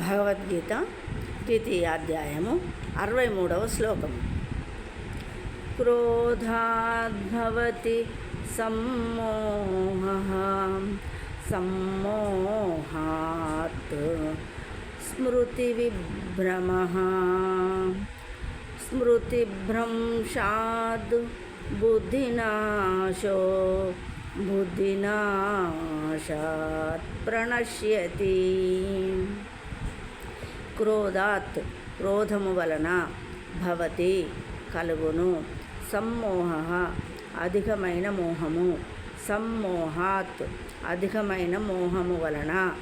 భగవద్గీత ద్వితీయాధ్యాయము అరవై మూడవ శ్లోకం క్రోధాద్భవతి సమ్మోహ సమ్మోహాత్ స్మృతివిభ్రమ స్మృతిభ్రంశాద్ బుద్ధినాశో బుద్ధినాశాత్ ప్రణశ్యతి క్రోధాత్ క్రోధము వలన భవతి కలుగును. సమ్మోహ అధికమైన మోహము. సమ్మోహాత్ అధికమైన మోహము వలన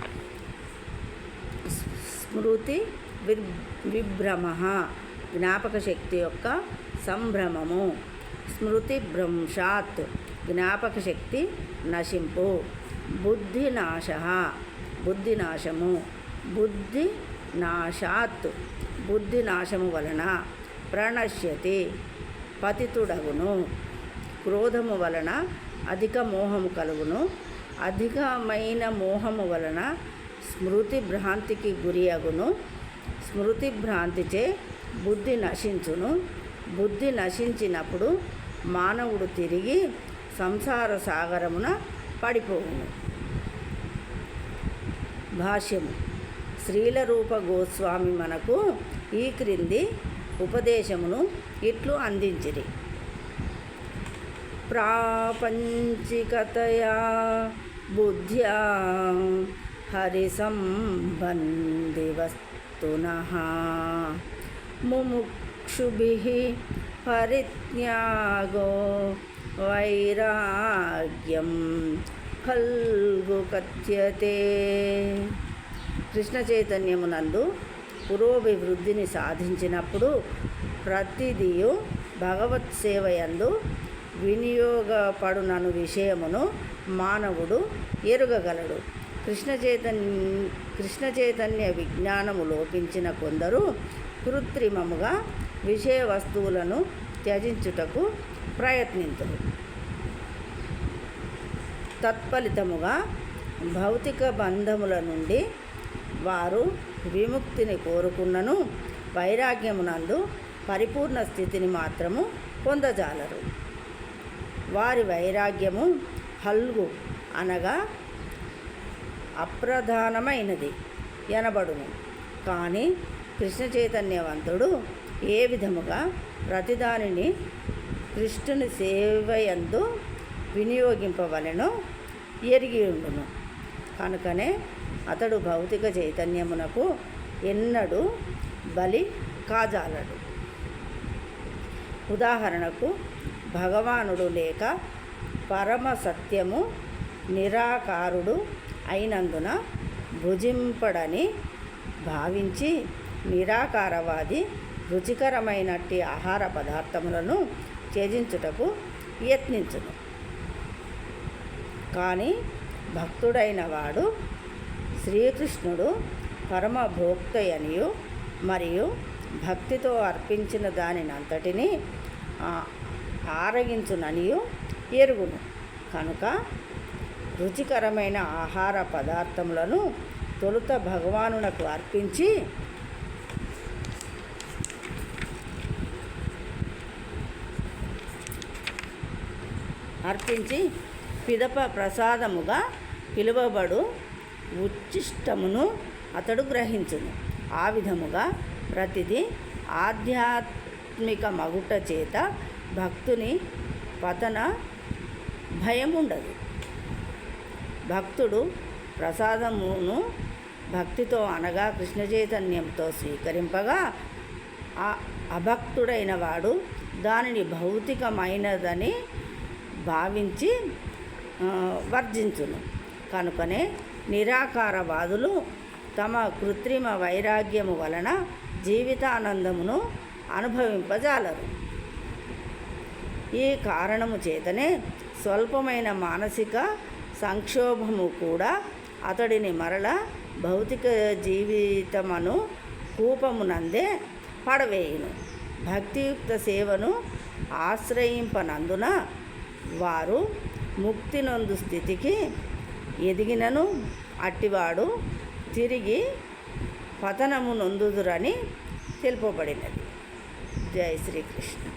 స్మృతి విర్ విభ్రమ జ్ఞాపక శక్తి యొక్క సంభ్రమము. స్మృతి భ్రంశాత్ జ్ఞాపక శక్తి నశింపు. బుద్ధి బుద్ధినాశము బుద్ధి నాశము. బుద్ధి నాశాత్ బుద్ధి నాశము వలన ప్రణశ్యతి పతితుడగును. క్రోధము వలన అధిక మోహము కలుగును. అధికమైన మోహము వలన స్మృతి భ్రాంతికి గురి అగును స్మృతి భ్రాంతిచే బుద్ధి నశించును. బుద్ధి నశించినప్పుడు మానవుడు తిరిగి సంసార సాగరమున పడిపోవును. భాష్యము. శ్రీల రూప గోస్వామి మనకు ఈ క్రింది ఉపదేశమును ఇట్లు అందించిరి. ప్రాపంచికతయా బుద్ధ్యా హరిసంబంధి వస్తున ముముక్షుభి పరిత్యాగో వైరాగ్యం ఫల్గు కథ్యతే కృష్ణ చైతన్యమునందు పురోభివృద్ధిని సాధించినప్పుడు ప్రతిదియు భగవత్ సేవయందు వినియోగపడునను విషయమును మానవుడు ఎరుగగలడు. కృష్ణ చైతన్య కృష్ణ చైతన్య విజ్ఞానము లోపించిన కొందరు కృత్రిమముగా విషయ వస్తువులను త్యజించుటకు ప్రయత్నించరు తత్ఫలితముగా భౌతిక బంధముల నుండి వారు విముక్తిని కోరుకున్నను వైరాగ్యమునందు పరిపూర్ణ స్థితిని మాత్రము పొందజాలరు. వారి వైరాగ్యము హల్గు అనగా అప్రధానమైనది ఎనబడును. కానీ కృష్ణ చైతన్యవంతుడు ఏ విధముగా ప్రతిదానిని కృష్ణుని సేవయందు వినియోగింపవలెనో ఎరిగి ఉండును. కనుకనే అతడు భౌతిక చైతన్యమునకు ఎన్నడూ బలి కాజాలడు. ఉదాహరణకు భగవానుడు లేక పరమ సత్యము నిరాకారుడు అయినందున భుజింపడని భావించి నిరాకారవాది రుచికరమైనట్టి ఆహార పదార్థములను త్యజించుటకు యత్నించును. కానీ భక్తుడైన వాడు శ్రీకృష్ణుడు పరమ భోక్తయనియు మరియు భక్తితో అర్పించిన దానినంతటిని ఆరగించుననియు ఎరుగును. కనుక రుచికరమైన ఆహార పదార్థములను తొలుత భగవానునకు అర్పించి అర్పించి పిదప ప్రసాదముగా పిలువబడు ఉచ్చిష్టమును అతడు గ్రహించును. ఆ విధముగా ప్రతిదీ ఆధ్యాత్మిక మగుట చేత భక్తుని పతన భయం ఉండదు భక్తుడు ప్రసాదమును భక్తితో అనగా కృష్ణ చైతన్యంతో స్వీకరింపగా ఆ అభక్తుడైన వాడు దానిని భౌతికమైనదని భావించి వర్జించును. కనుకనే నిరాకారవాదులు తమ కృత్రిమ వైరాగ్యము వలన జీవితానందమును అనుభవింపజాలరు. ఈ కారణము చేతనే స్వల్పమైన మానసిక సంక్షోభము కూడా అతడిని మరల భౌతిక జీవితమును కూపమునందే పడవేయును. భక్తియుక్త సేవను ఆశ్రయింపనందున వారు ముక్తి నొందు స్థితికి ఎదిగినను అట్టివాడు తిరిగి పతనము నొందుదురని తెలుపబడినది. జై శ్రీకృష్ణ.